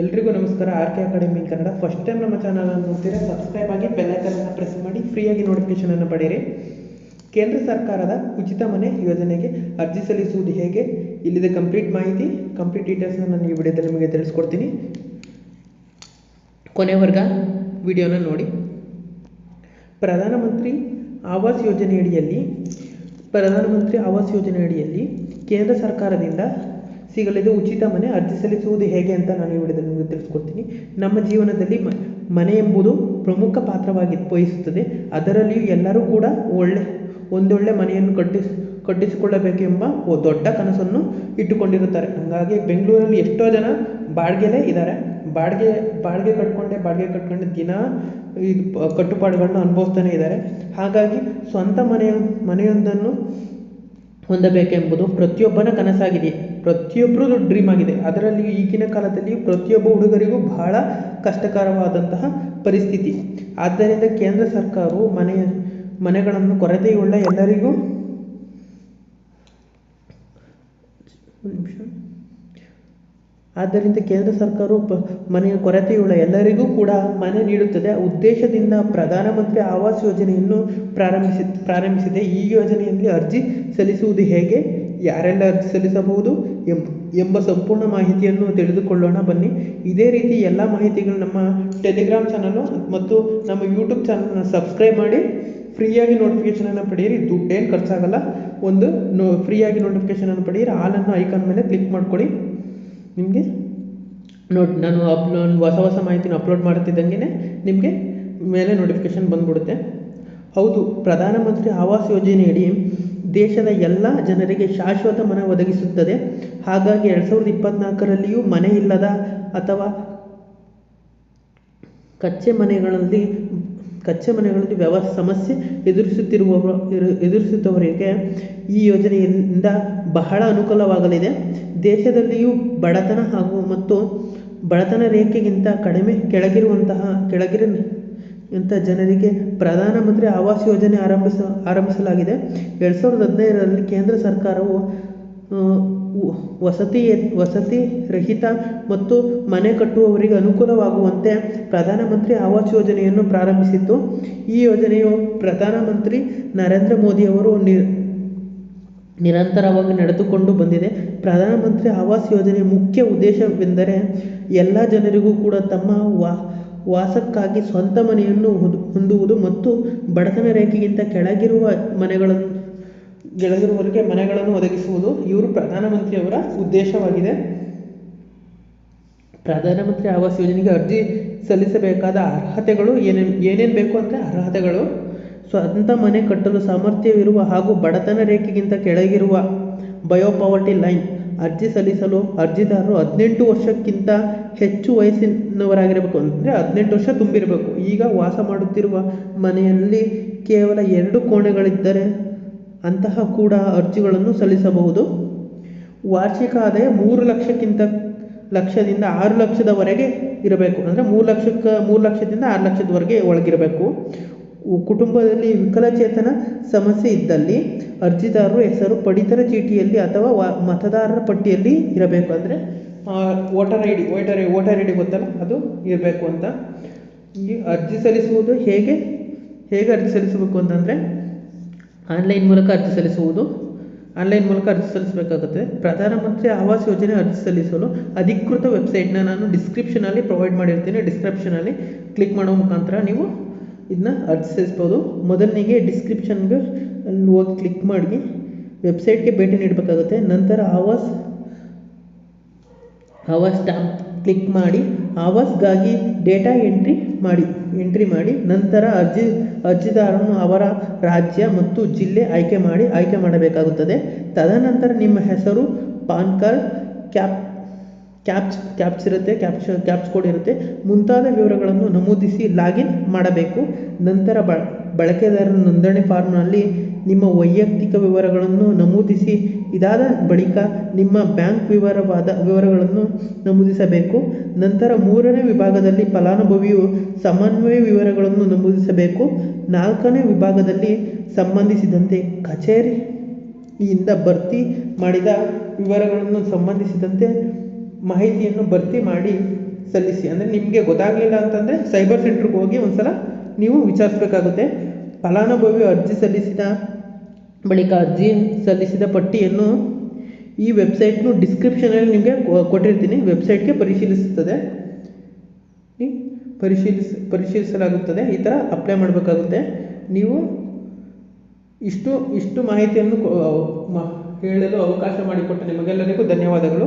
ಎಲ್ರಿಗೂ ನಮಸ್ಕಾರ. R K academy Kannada. First time ನಮ್ಮ ಚಾನಲನ್ನು ನೋಡ್ತೀರಾ? ಸಬ್ಸ್ಕ್ರೈಬ್ ಆಗಿ ಬೆಲ್ಲೈಕನ್ನ ಪ್ರೆಸ್ ಮಾಡಿ ಫ್ರೀಯಾಗಿ ನೋಟಿಫಿಕೇಷನನ್ನು ಪಡೆಯಿರಿ. ಕೇಂದ್ರ ಸರ್ಕಾರದ ಉಚಿತ ಮನೆ ಯೋಜನೆಗೆ ಅರ್ಜಿ ಸಲ್ಲಿಸುವುದು ಹೇಗೆ? ಇಲ್ಲಿದೆ ಕಂಪ್ಲೀಟ್ ಮಾಹಿತಿ ಕಂಪ್ಲೀಟ್ ಡೀಟೇಲ್ಸ್ನ ನಾನು ಈ ವಿಡಿಯೋದಲ್ಲಿ ನಿಮಗೆ ತಿಳಿಸ್ಕೊಡ್ತೀನಿ. ಕೊನೆವರ್ಗ ವಿಡಿಯೋನ ನೋಡಿ. ಪ್ರಧಾನಮಂತ್ರಿ ಆವಾಸ್ ಯೋಜನೆಯಡಿಯಲ್ಲಿ, ಪ್ರಧಾನಮಂತ್ರಿ ಆವಾಸ್ ಯೋಜನೆಯಡಿಯಲ್ಲಿ ಕೇಂದ್ರ ಸರ್ಕಾರದಿಂದ ಸಿಗಲಿದೆ ಉಚಿತ ಮನೆ ಅರ್ಜಿ ಸಲ್ಲಿಸುವುದು ಹೇಗೆ ಅಂತ ನಾನು ಈ ನಿಮಗೆ ತಿಳಿಸ್ಕೊಡ್ತೀನಿ. ನಮ್ಮ ಜೀವನದಲ್ಲಿ ಮನೆ ಎಂಬುದು ಪ್ರಮುಖ ಪಾತ್ರವಾಗಿ ವಹಿಸುತ್ತದೆ. ಅದರಲ್ಲಿಯೂ ಎಲ್ಲರೂ ಕೂಡ ಒಳ್ಳೆ, ಒಂದೊಳ್ಳೆ ಮನೆಯನ್ನು ಕಟ್ಟಿಸ್, ಕಟ್ಟಿಸಿಕೊಳ್ಳಬೇಕೆಂಬ ದೊಡ್ಡ ಕನಸನ್ನು ಇಟ್ಟುಕೊಂಡಿರುತ್ತಾರೆ. ಹಾಗಾಗಿ ಬೆಂಗಳೂರಲ್ಲಿ ಎಷ್ಟೋ ಜನ ಬಾಡಿಗೆಲೇ ಇದ್ದಾರೆ. ಬಾಡಿಗೆ ಬಾಡಿಗೆ ಕಟ್ಕೊಂಡೆ ಬಾಡಿಗೆ ಕಟ್ಕೊಂಡೆ ದಿನ ಇದು ಕಟ್ಟುಪಾಡುಗಳನ್ನ ಅನುಭವಿಸ್ತಾನೆ ಇದ್ದಾರೆ. ಹಾಗಾಗಿ ಸ್ವಂತ ಮನೆಯ, ಮನೆಯೊಂದನ್ನು ಹೊಂದಬೇಕೆಂಬುದು ಪ್ರತಿಯೊಬ್ಬನ ಕನಸಾಗಿದೆ. ಪ್ರತಿಯೊಬ್ಬರದು ಡ್ರೀಮ್ ಆಗಿದೆ. ಅದರಲ್ಲಿ ಈಗಿನ ಕಾಲದಲ್ಲಿ ಪ್ರತಿಯೊಬ್ಬ ಹುಡುಗರಿಗೂ ಬಹಳ ಕಷ್ಟಕರವಾದಂತಹ ಪರಿಸ್ಥಿತಿ. ಆದ್ದರಿಂದ ಕೇಂದ್ರ ಸರ್ಕಾರವು ಮನೆ, ಮನೆಗಳನ್ನು ಕೊರತೆಯುಳ್ಳ ಎಲ್ಲರಿಗೂ ಆದ್ದರಿಂದ ಕೇಂದ್ರ ಸರ್ಕಾರವು ಮನೆಯ ಕೊರತೆಯುಳ್ಳ ಎಲ್ಲರಿಗೂ ಕೂಡ ಮನೆ ನೀಡುತ್ತದೆ. ಉದ್ದೇಶದಿಂದ ಪ್ರಧಾನಮಂತ್ರಿ ಆವಾಸ್ ಯೋಜನೆಯನ್ನು ಪ್ರಾರಂಭಿಸಿ, ಪ್ರಾರಂಭಿಸಿದೆ. ಈ ಯೋಜನೆಯಲ್ಲಿ ಅರ್ಜಿ ಸಲ್ಲಿಸುವುದು ಹೇಗೆ? ಯಾರೆಲ್ಲ ಅರ್ಜಿ ಸಲ್ಲಿಸಬಹುದು ಎಂಬ ಸಂಪೂರ್ಣ ಮಾಹಿತಿಯನ್ನು ತಿಳಿದುಕೊಳ್ಳೋಣ ಬನ್ನಿ. ಇದೇ ರೀತಿ ಎಲ್ಲ ಮಾಹಿತಿಗಳು ನಮ್ಮ ಟೆಲಿಗ್ರಾಮ್ ಚಾನಲು ಮತ್ತು ನಮ್ಮ ಯೂಟ್ಯೂಬ್ ಚಾನಲ್ನ ಸಬ್ಸ್ಕ್ರೈಬ್ ಮಾಡಿ. ಫ್ರೀಯಾಗಿ ನೋಟಿಫಿಕೇಷನನ್ನು ಪಡೆಯಿರಿ. ದುಡ್ಡೇನು ಖರ್ಚಾಗಲ್ಲ. ಒಂದು ನೋ ಫ್ರೀಯಾಗಿ ನೋಟಿಫಿಕೇಷನನ್ನು ಪಡೆಯಿರಿ. ಆಲನ್ನು ಐಕಾನ್ ಮೇಲೆ ಕ್ಲಿಕ್ ಮಾಡ್ಕೊಳ್ಳಿ. ನಿಮಗೆ ನೋಡಿ ನಾನು ಅಪ್ಲೋಡ್ ಹೊಸ ಹೊಸ ಮಾಹಿತಿನ ಅಪ್ಲೋಡ್ ಮಾಡ್ತಿದ್ದಂಗೆ ನಿಮಗೆ ಮೇಲೆ ನೋಟಿಫಿಕೇಷನ್ ಬಂದ್ಬಿಡುತ್ತೆ. ಹೌದು, ಪ್ರಧಾನಮಂತ್ರಿ ಆವಾಸ್ ಯೋಜನೆಯಡಿ ದೇಶದ ಎಲ್ಲ ಜನರಿಗೆ ಶಾಶ್ವತ ಮನೆ ಒದಗಿಸುತ್ತದೆ. ಹಾಗಾಗಿ ಎರಡು ಸಾವಿರದ ಇಪ್ಪತ್ನಾಲ್ಕರಲ್ಲಿಯೂ ಮನೆ ಇಲ್ಲದ ಅಥವಾ ಕಚ್ಚೆ ಮನೆಗಳಲ್ಲಿ ಕಚ್ಚೆ ಮನೆಗಳಲ್ಲಿ ವ್ಯವ, ಸಮಸ್ಯೆ ಎದುರಿಸುತ್ತಿರುವವ, ಎರು- ಎದುರಿಸುತ್ತವರಿಗೆ ಈ ಯೋಜನೆಯಿಂದ ಬಹಳ ಅನುಕೂಲವಾಗಲಿದೆ. ದೇಶದಲ್ಲಿಯೂ ಬಡತನ ಹಾಗೂ ಮತ್ತು ಬಡತನ ರೇಖೆಗಿಂತ ಕಡಿಮೆ, ಕೆಳಗಿರುವಂತಹ, ಕೆಳಗಿರ ಇಂಥ ಜನರಿಗೆ ಪ್ರಧಾನಮಂತ್ರಿ ಆವಾಸ್ ಯೋಜನೆ ಆರಂಭಿಸ, ಆರಂಭಿಸಲಾಗಿದೆ. ಎರಡು ಸಾವಿರದ ಹದಿನೈದರಲ್ಲಿ ಕೇಂದ್ರ ಸರ್ಕಾರವು ವಸತಿ ವಸತಿ ರಹಿತ ಮತ್ತು ಮನೆ ಕಟ್ಟುವವರಿಗೆ ಅನುಕೂಲವಾಗುವಂತೆ ಪ್ರಧಾನಮಂತ್ರಿ ಆವಾಸ್ ಯೋಜನೆಯನ್ನು ಪ್ರಾರಂಭಿಸಿತ್ತು. ಈ ಯೋಜನೆಯು ಪ್ರಧಾನಮಂತ್ರಿ ನರೇಂದ್ರ ಮೋದಿಯವರು ನಿ, ನಿರಂತರವಾಗಿ ನಡೆದುಕೊಂಡು ಬಂದಿದೆ. ಪ್ರಧಾನಮಂತ್ರಿ ಆವಾಸ್ ಯೋಜನೆಯ ಮುಖ್ಯ ಉದ್ದೇಶವೆಂದರೆ ಎಲ್ಲ ಜನರಿಗೂ ಕೂಡ ತಮ್ಮ ವಾ ವಾಸಕ್ಕಾಗಿ ಸ್ವಂತ ಮನೆಯನ್ನು ಹೊಂದು- ಹೊಂದುವುದು ಮತ್ತು ಬಡತನ ರೇಖೆಗಿಂತ ಕೆಳಗಿರುವ ಮನೆಗಳನ್ನು, ಕೆಳಗಿರುವವರಿಗೆ ಮನೆಗಳನ್ನು ಒದಗಿಸುವುದು ಇವರು ಪ್ರಧಾನಮಂತ್ರಿಯವರ ಉದ್ದೇಶವಾಗಿದೆ. ಪ್ರಧಾನಮಂತ್ರಿ ಆವಾಸ್ ಯೋಜನೆಗೆ ಅರ್ಜಿ ಸಲ್ಲಿಸಬೇಕಾದ ಅರ್ಹತೆಗಳು ಏನೇನು ಏನೇನು ಬೇಕು ಅಂದರೆ ಅರ್ಹತೆಗಳು, ಸ್ವಂತ ಮನೆ ಕಟ್ಟಲು ಸಾಮರ್ಥ್ಯವಿರುವ ಹಾಗೂ ಬಡತನ ರೇಖೆಗಿಂತ ಕೆಳಗಿರುವ ಬಯೋಪಾವರ್ಟಿ ಲೈನ್ ಅರ್ಜಿ ಸಲ್ಲಿಸಲು ಅರ್ಜಿದಾರರು ಹದಿನೆಂಟು ವರ್ಷಕ್ಕಿಂತ ಹೆಚ್ಚು ವಯಸ್ಸಿನವರಾಗಿರಬೇಕು. ಅಂದರೆ ಹದಿನೆಂಟು ವರ್ಷ ತುಂಬಿರಬೇಕು. ಈಗ ವಾಸ ಮಾಡುತ್ತಿರುವ ಮನೆಯಲ್ಲಿ ಕೇವಲ ಎರಡು ಕೋಣೆಗಳಿದ್ದರೆ ಅಂತಹ ಕೂಡ ಅರ್ಜಿಗಳನ್ನು ಸಲ್ಲಿಸಬಹುದು. ವಾರ್ಷಿಕ ಆದಾಯ ಮೂರು ಲಕ್ಷಕ್ಕಿಂತ ಲಕ್ಷದಿಂದ ಆರು ಲಕ್ಷದವರೆಗೆ ಇರಬೇಕು. ಅಂದರೆ ಮೂರು ಲಕ್ಷಕ್ಕೆ ಮೂರು ಲಕ್ಷದಿಂದ ಆರು ಲಕ್ಷದವರೆಗೆ ಒಳಗಿರಬೇಕು. ಕುಟುಂಬದಲ್ಲಿ ವಿಕಲಚೇತನ ಸಮಸ್ಯೆ ಇದ್ದಲ್ಲಿ ಅರ್ಜಿದಾರರು ಹೆಸರು, ಪಡಿತರ ಚೀಟಿಯಲ್ಲಿ ಅಥವಾ ಮತದಾರರ ಪಟ್ಟಿಯಲ್ಲಿ ಇರಬೇಕು. ಅಂದರೆ voter I D voter voter I D ಗೊತ್ತಲ್ಲ? ಅದು ಇರಬೇಕು ಅಂತ. ಈ ಅರ್ಜಿ ಸಲ್ಲಿಸುವುದು ಹೇಗೆ ಹೇಗೆ ಅರ್ಜಿ ಸಲ್ಲಿಸಬೇಕು ಅಂತಂದರೆ, ಆನ್ಲೈನ್ ಮೂಲಕ ಅರ್ಜಿ ಸಲ್ಲಿಸುವುದು, ಆನ್ಲೈನ್ ಮೂಲಕ ಅರ್ಜಿ ಸಲ್ಲಿಸಬೇಕಾಗುತ್ತೆ. ಪ್ರಧಾನಮಂತ್ರಿ ಆವಾಸ್ ಯೋಜನೆ ಅರ್ಜಿ ಸಲ್ಲಿಸಲು ಅಧಿಕೃತ ವೆಬ್ಸೈಟ್ನ ನಾನು ಡಿಸ್ಕ್ರಿಪ್ಷನಲ್ಲಿ ಪ್ರೊವೈಡ್ ಮಾಡಿರ್ತೀನಿ. ಡಿಸ್ಕ್ರಿಪ್ಷನಲ್ಲಿ ಕ್ಲಿಕ್ ಮಾಡೋ ಮುಖಾಂತರ ನೀವು ಇದನ್ನ ಅರ್ಜಿ ಸಲ್ಲಿಸ್ಬೋದು ಮೊದಲನಿಗೆ ಡಿಸ್ಕ್ರಿಪ್ಷನ್ಗೆ ಅಲ್ಲಿ ಹೋಗಿ ಕ್ಲಿಕ್ ಮಾಡಿ ವೆಬ್ಸೈಟ್ಗೆ ಭೇಟಿ ನೀಡಬೇಕಾಗುತ್ತೆ. ನಂತರ ಆವಾಸ್ ಆವಾಸ್ ಟ್ಯಾಪ್ ಕ್ಲಿಕ್ ಮಾಡಿ. ಆವಾಸ್ಗಾಗಿ ಡೇಟಾ ಎಂಟ್ರಿ ಮಾಡಿ ಎಂಟ್ರಿ ಮಾಡಿ. ನಂತರ ಅರ್ಜಿ, ಅರ್ಜಿದಾರನು ಅವರ ರಾಜ್ಯ ಮತ್ತು ಜಿಲ್ಲೆ ಆಯ್ಕೆ ಮಾಡಿ ಆಯ್ಕೆ ಮಾಡಬೇಕಾಗುತ್ತದೆ. ತದನಂತರ ನಿಮ್ಮ ಹೆಸರು, PAN card, cap captcha caps ಇರುತ್ತೆ ಕ್ಯಾಪ್ಚ ಕ್ಯಾಪ್ಸ್ ಕೋಡ್ ಇರುತ್ತೆ. ಮುಂತಾದ ವಿವರಗಳನ್ನು ನಮೂದಿಸಿ ಲಾಗಿನ್ ಮಾಡಬೇಕು. ನಂತರ ಬ, ಬಳಕೆದಾರರ ನೋಂದಣಿ ಫಾರ್ಮ್ನಲ್ಲಿ ನಿಮ್ಮ ವೈಯಕ್ತಿಕ ವಿವರಗಳನ್ನು ನಮೂದಿಸಿ, ಇದಾದ ಬಳಿಕ ನಿಮ್ಮ ಬ್ಯಾಂಕ್ ವಿವರವಾದ ವಿವರಗಳನ್ನು ನಮೂದಿಸಬೇಕು. ನಂತರ ಮೂರನೇ ವಿಭಾಗದಲ್ಲಿ ಫಲಾನುಭವಿಯು ಸಮನ್ವಯ ವಿವರಗಳನ್ನು ನಮೂದಿಸಬೇಕು. ನಾಲ್ಕನೇ ವಿಭಾಗದಲ್ಲಿ ಸಂಬಂಧಿಸಿದಂತೆ ಕಚೇರಿಯಿಂದ ಭರ್ತಿ ಮಾಡಿದ ವಿವರಗಳನ್ನು ಸಂಬಂಧಿಸಿದಂತೆ ಮಾಹಿತಿಯನ್ನು ಭರ್ತಿ ಮಾಡಿ ಸಲ್ಲಿಸಿ. ಅಂದರೆ ನಿಮಗೆ ಗೊತ್ತಾಗಲಿಲ್ಲ ಅಂತಂದರೆ ಸೈಬರ್ ಸೆಂಟ್ರಿಗೆ ಹೋಗಿ ಒಂದ್ಸಲ ನೀವು ವಿಚಾರಿಸಬೇಕಾಗುತ್ತೆ. ಫಲಾನುಭವಿ ಅರ್ಜಿ ಸಲ್ಲಿಸಿದ ಬಳಿಕ ಅರ್ಜಿ ಸಲ್ಲಿಸಿದ ಪಟ್ಟಿಯನ್ನು ಈ ವೆಬ್ಸೈಟ್ನು ಡಿಸ್ಕ್ರಿಪ್ಷನಲ್ಲಿ ನಿಮಗೆ ಕೊಟ್ಟಿರ್ತೀನಿ. ವೆಬ್ಸೈಟ್ಗೆ ಪರಿಶೀಲಿಸುತ್ತದೆ. ಪರಿಶೀಲಿಸ, ಪರಿಶೀಲಿಸಲಾಗುತ್ತದೆ. ಈ ಥರ ಅಪ್ಲೈ ಮಾಡಬೇಕಾಗುತ್ತೆ. ನೀವು ಇಷ್ಟು ಇಷ್ಟು ಮಾಹಿತಿಯನ್ನು ಹೇಳಲು ಅವಕಾಶ ಮಾಡಿಕೊಟ್ಟ ನಿಮಗೆಲ್ಲರಿಗೂ ಧನ್ಯವಾದಗಳು.